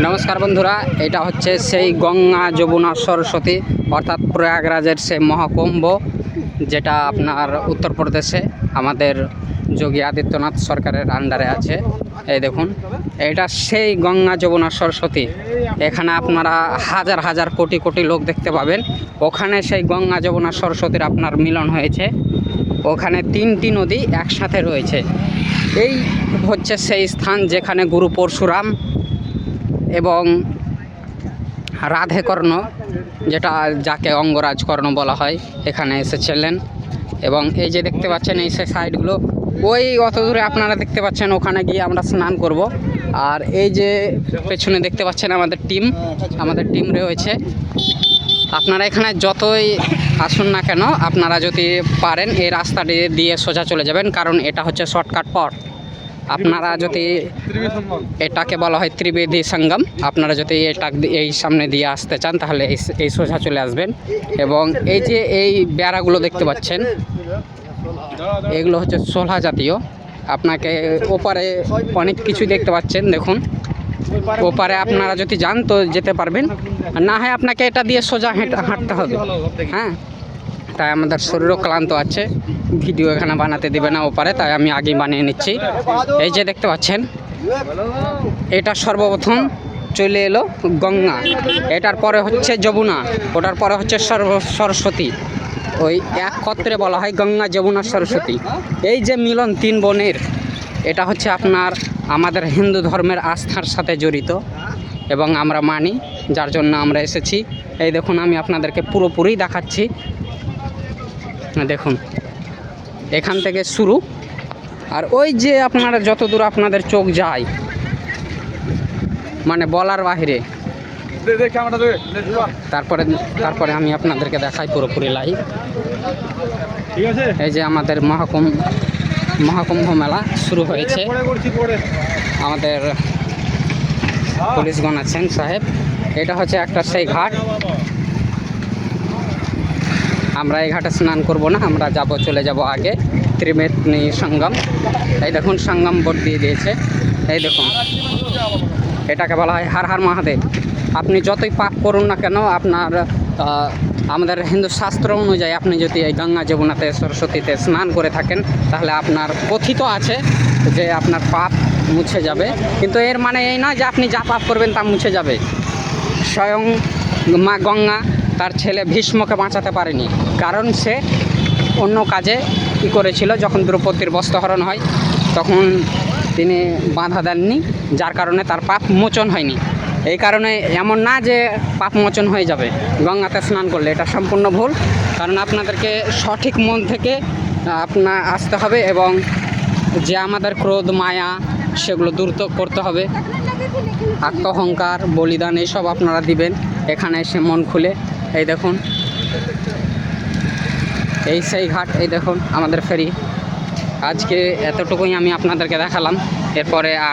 নমস্কার বন্ধুরা, এটা হচ্ছে সেই গঙ্গা যমুনা সরস্বতী, অর্থাৎ প্রয়াগরাজের সেই মহাকুম্ভ, যেটা আপনার উত্তরপ্রদেশে আমাদের যোগী আদিত্যনাথ সরকারের আন্ডারে আছে। এই দেখুন, এটা সেই গঙ্গা যমুনা সরস্বতী। এখানে আপনারা হাজার হাজার কোটি কোটি লোক দেখতে পাবেন। ওখানে সেই গঙ্গা যমুনা সরস্বতীর আপনার মিলন হয়েছে। ওখানে তিনটি নদী একসাথে রয়েছে। এই হচ্ছে সেই স্থান যেখানে গুরু পরশুরাম এবং রাধেকর্ণ যেটা যাকে অঙ্গরাজ কর্ণ বলা হয়, এখানে এসেছিলেন। এবং এই যে দেখতে পাচ্ছেন এই সে সাইডগুলো, ওই অত দূরে আপনারা দেখতে পাচ্ছেন, ওখানে গিয়ে আমরা স্নান করব। আর এই যে পেছনে দেখতে পাচ্ছেন আমাদের টিম আমাদের টিম রয়েছে। আপনারা এখানে যতই আসুন না কেন, আপনারা যদি পারেন, এই রাস্তাটি দিয়ে সোজা চলে যাবেন, কারণ এটা হচ্ছে শর্টকাট পথ। আপনারা যদি এটাকে বলা হয় ত্রিবেদী সঙ্গম, আপনারা যদি এটা এই সামনে দিয়ে আসতে চান, তাহলে এই সোজা চলে আসবেন। এবং এই যে এই বেড়াগুলো দেখতে পাচ্ছেন, এগুলো হচ্ছে সোলহা জাতীয়। আপনাকে ওপারে অনেক কিছু দেখতে পাচ্ছেন, দেখুন। ওপারে আপনারা যদি যান, তো যেতে পারবেন। না হয় আপনাকে এটা দিয়ে সোজা হেঁটে হাঁটতে হবে। হ্যাঁ। তাই আমাদের শরীরও ক্লান্ত আছে। ভিডিও এখানে বানাতে দেবে না ওপারে, তাই আমি আগেই বানিয়ে নিচ্ছি। এই যে দেখতে পাচ্ছেন, এটা সর্বপ্রথম চলে এলো গঙ্গা। এটার পরে হচ্ছে যমুনা, ওটার পরে হচ্ছে সর্ব সরস্বতী। ওই এক ক্ষত্রে বলা হয় গঙ্গা, যমুনা, সরস্বতী। এই যে মিলন তিন বোনের, এটা হচ্ছে আপনার আমাদের হিন্দু ধর্মের আস্থার সাথে জড়িত এবং আমরা মানি, যার জন্য আমরা এসেছি। এই দেখুন, আমি আপনাদেরকে পুরোপুরি দেখাচ্ছি। দেখুন। এখান থেকে শুরু। আর ওই যে আপনারা যত দূর আপনাদের চোখ যায় মানে বলার বাহিরে তারপরে তারপরে আমি আপনাদেরকে দেখাই পুরোপুরি লাইভ ঠিক আছে? এই যে আমাদের মহাকুম্ভ মহাকুম্ভ মেলা শুরু হয়েছে। আমাদের পুলিশগণ আছেন সাহেব। এটা হচ্ছে একটা সেই ঘাট। আমরা এই ঘাটে স্নান করব না, আমরা যাব, চলে যাব আগে ত্রিবেণী সঙ্গম। এই দেখুন, সঙ্গম বোর্ড দিয়ে দিয়েছে। এই দেখুন, এটাকে বলা হয় হার হার মহাদেব। আপনি যতই পাপ করুন না কেন, আপনার আমাদের হিন্দু শাস্ত্র অনুযায়ী আপনি যদি এই গঙ্গা যমুনাতে, সরস্বতীতে স্নান করে থাকেন, তাহলে আপনার কথিত আছে যে আপনার পাপ মুছে যাবে। কিন্তু এর মানে এই নয় যে আপনি যা পাপ করবেন তা মুছে যাবে। স্বয়ং মা গঙ্গা তার ছেলে ভীষ্মকে বাঁচাতে পারেনি। কারণ সে অন্য কাজে কী করেছিল, যখন দ্রৌপদীর বস্ত্রহরণ হয়, তখন তিনি বাধা দেননি, যার কারণে তার পাপ মোচন হয়নি। এই কারণে এমন না যে পাপ মোচন হয়ে যাবে, গঙ্গাতে স্নান করলে, এটা সম্পূর্ণ ভুল। কারণ আপনাদেরকে সঠিক মন থেকে আপনার আসতে হবে এবং যে আমাদের ক্রোধ, মায়া, সেগুলো দূর করতে হবে। আত্মহংকার, বলিদান, এসব আপনারা দিবেন। এখানে এসে মন খুলে এই দেখুন। এই সেই ঘাট, এই দেখুন আমাদের ফেরি। আজকে এতটুকুই আমি আপনাদেরকে দেখালাম। এরপরে আর